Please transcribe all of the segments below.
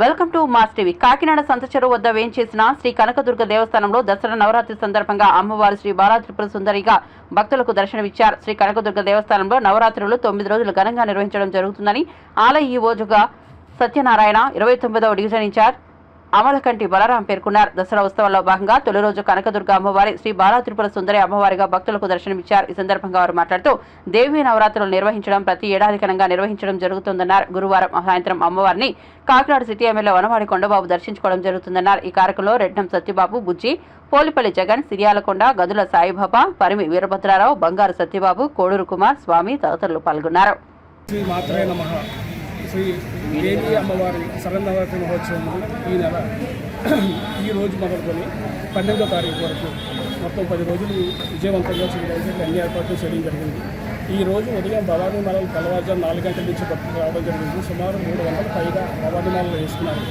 Welcome to mass TV. Kakinada Santha Cheruvu వద్ద వేంచేసిన శ్రీ కనకదుర్గ దేవస్థానంలో దసరా నవరాత్రి సందర్భంగా అమ్మవారు శ్రీ బాలాత్రిపుర సుందరిగా భక్తులకు దర్శనమిచ్చారు. శ్రీ కనకదుర్గ దేవస్థానంలో నవరాత్రులు తొమ్మిది రోజులు ఘనంగా నిర్వహించడం జరుగుతుందని ఆలయ ఈ ఓజుగా సత్యనారాయణ ఇరవై తొమ్మిదవ డివిజన్ ఇన్ఛార్జ్ అమలకంటి బలరాం పేర్కొన్నారు. దసరా ఉత్సవంలో భాగంగా తొలి రోజు కనకదుర్గ అమ్మవారి శ్రీ బాలాత్రిపుర సుందరి అమ్మవారిగా భక్తులకు దర్శనమిచ్చారు. ఈ సందర్భంగా వారు మాట్లాడుతూ దేవి నవరాత్రులు నిర్వహించడం ప్రతి ఏడాది ఘనంగా నిర్వహించడం జరుగుతుందన్నారు. గురువారం సాయంత్రం అమ్మవారిని కాకినాడ సిటీ ఎమ్మెల్యే వనవాడి కొండబాబు దర్శించుకోవడం జరుగుతుందన్నారు. ఈ కార్యక్రమంలో రెడ్డం సత్యబాబు బుజ్జి పోలిపల్లి జగన్ సిరియాలకొండ గదుల సాయిబాబా పరిమి వీరభద్రారావు బంగారు సత్యబాబు కోడూరు కుమార్ స్వామి తదితరులు పాల్గొన్నారు. శ్రీ దేవి అమ్మవారి సరళనవరాత్రి మహోత్సవం ఈ నెల ఈ రోజు మొదలుకొని పన్నెండో తారీఖు వరకు మొత్తం పది రోజులు విజయవంతంగా చేయడానికి అన్ని ఏర్పాట్లు చేయడం జరిగింది. ఈ రోజు ఉదయం భవానీ మాలలు తెల్లవారుజాము నాలుగు గంటల నుంచి పట్టుకు రావడం జరిగింది. సుమారు మూడు వందల పైగా భవానీ మాలలు వేస్తున్నారు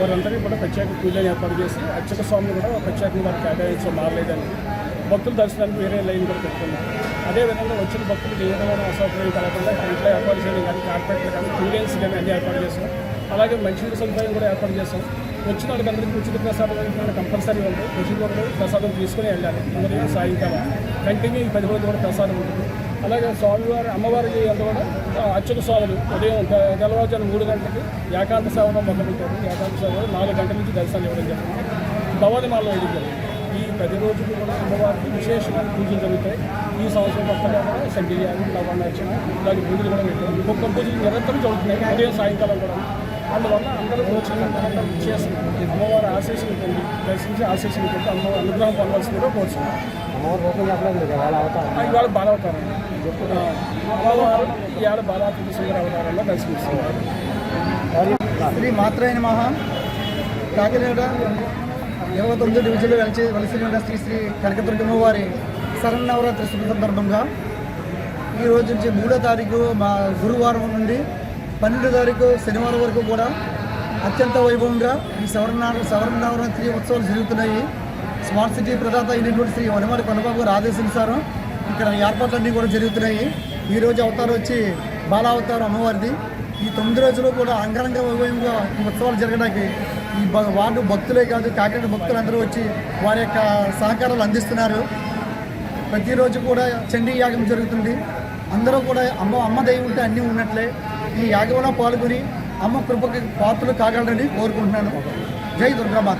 వారందరికీ కూడా ప్రత్యేక పూజలు ఏర్పాటు చేసి అర్చక స్వామిని కూడా ప్రత్యేకంగా వారికి కేటాయించడం మారలేదని భక్తుల దర్శనానికి వేరే లైన్ కూడా పెట్టుకున్నాం. అదేవిధంగా వచ్చిన భక్తులకు ఏ విధమైన అసౌకర్యం కలగకుండా ఇంట్లో ఏర్పాటు చేయడం కానీ కార్పెట్లు కానీ క్లియరెన్స్ కానీ అన్ని ఏర్పాటు చేస్తాం అలాగే మంచినీటి సదుపాయం కూడా ఏర్పాటు చేస్తాం వచ్చిన వాళ్ళకందరికీ ఉచిత ప్రసాదం అనేది కంపల్సరీ ఉంది. వచ్చిన ప్రసాదం తీసుకుని వెళ్ళాలి. ఉదయం సాయంకాలం. కంటిన్యూ ఈ పది రోజులు కూడా ప్రసాదం ఉంటుంది. అలాగే స్వామివారి అమ్మవారికి అంత కూడా ఆ, అర్చక స్వాములు ఉదయం తెల్లవారుజాను మూడు గంటలకి ఏకాంత సేవనం మొదలుపెట్టారు ఏకాంత సేవలో నాలుగు గంటల నుంచి దర్శనాలు ఇవ్వడం జరిగింది భవాని మాల వేయడం జరిగింది ఈ పది రోజులు కూడా అమ్మవారికి విశేషమైన పూజలు జరుగుతాయి. ఈ సంవత్సరం మొత్తంగా కూడా సంగీయాలు నవనార్చన ఇలాంటి పూజలు కూడా పెట్టారు. ఒక్క పూజలు నిరంతరం జరుగుతున్నాయి. ఉదయం సాయంకాలం కూడా. అందువల్ల అందరూ వచ్చిన చేస్తున్నారు. అమ్మవారి ఆశీస్సులు పొంది దర్శించి ఆశీస్సులు పొంది అమ్మవారి అనుగ్రహం పొందవలసిందిగా కోరుచున్నాం. ఆ, ఇవాళ బాలవతారం. అమ్మవారు ఇవాళ బాలాత్రి సుందర అవతారంలో దర్శిస్తున్నారు శ్రీ మాత్రైన మహా కాకినాడ. ఇరవై తొమ్మిది డివిజన్లో వెలిచి వలసి శ్రీ శ్రీ కనకదుర్గమ్మ వారి శరణవరాత్రి శుభ సందర్భంగా ఈ రోజు నుంచి మూడో తారీఖు మా గురువారం నుండి పన్నెండో తారీఖు శనివారం వరకు కూడా అత్యంత వైభవంగా ఈ శవరణ సవర్ణ ఉత్సవాలు జరుగుతున్నాయి. స్మార్ట్ సిటీ ప్రదాత అయినటువంటి శ్రీ వనమారి కొనబాబు గారు ఆదేశించారు ఇక్కడ ఏర్పాట్లన్నీ కూడా జరుగుతున్నాయి. ఈ రోజు అవతారం వచ్చి బాలావతారం అమ్మవారిది. ఈ తొమ్మిది రోజులు కూడా అంగరంగ వైభవంగా ఈ ఉత్సవాలు జరగడానికి ఈ భ- వార్డు భక్తులే కాదు కాకినాడ భక్తులు అందరూ వచ్చి వారి యొక్క సహకారాలు అందిస్తున్నారు. ప్రతిరోజు కూడా చండీ యాగం జరుగుతుంది. అందరూ కూడా అమ్మ అమ్మ దయ ఉంటే అన్నీ ఉన్నట్లే ఈ యాగంలో పాల్గొని అమ్మ కృపకి పాత్రలు కాగలరని కోరుకుంటున్నాను. జై దుర్గామాత